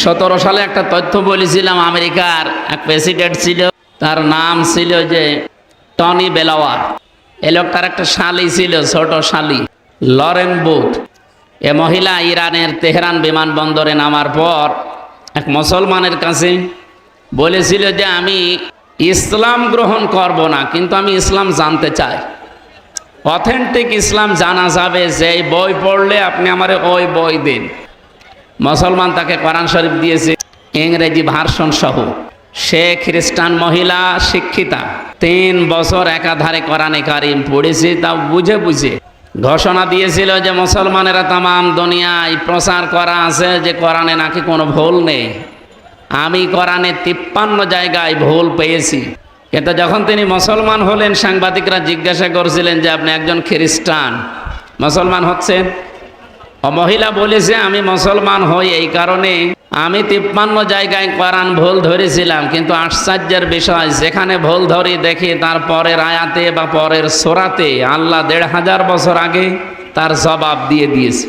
সতেরো সালে একটা তথ্য বলেছিলাম, আমেরিকার এক প্রেসিডেন্ট ছিল, তার নাম ছিল যে টনি বেলাওয়ার। এ লোকটার একটা শালি ছিল, ছোট শালি, লরেন বুথ। এ মহিলা ইরানের তেহরান বিমানবন্দরে নামার পর এক মুসলমানের কাছে বলেছিল যে, আমি ইসলাম গ্রহণ করব না, কিন্তু আমি ইসলাম জানতে চাই। অথেন্টিক ইসলাম জানা যাবে যে বই পড়লে আপনি আমারে ওই বই দিন। মুসলমান তাকে কোরআন শরীফ দিয়েছে, ইংরেজি ভার্সন সহ। সে খ্রিস্টান মহিলা, শিক্ষিতা। তিন বছর একাধারে কোরআনে কারিম পড়েছে তা বুঝে বুঝে। ঘোষণা দিয়েছিল যে মুসলমানেরা তামাম দুনিয়ায় প্রচার করা আছে যে কোরআনে নাকি কোনো ভুল নেই। আমি কোরআনে তিপ্পান্ন জায়গায় ভুল পেয়েছি। কিন্তু যখন তিনি মুসলমান হলেন, সাংবাদিকরা জিজ্ঞাসা করছিলেন যে আপনি একজন খ্রিস্টান, মুসলমান হচ্ছেন? মহিলা বলেছে, আমি মুসলমান হই এই কারণে আমি তিপ্পান্ন জায়গায় কোরআন ভুল ধরেছিলাম, কিন্তু আশ্চর্যের বিষয়, যেখানে ভুল ধরি দেখি তার পরের আয়াতে বা পরের সোরাতে আল্লাহ দেড় হাজার বছর আগে তার জবাব দিয়ে দিয়েছে।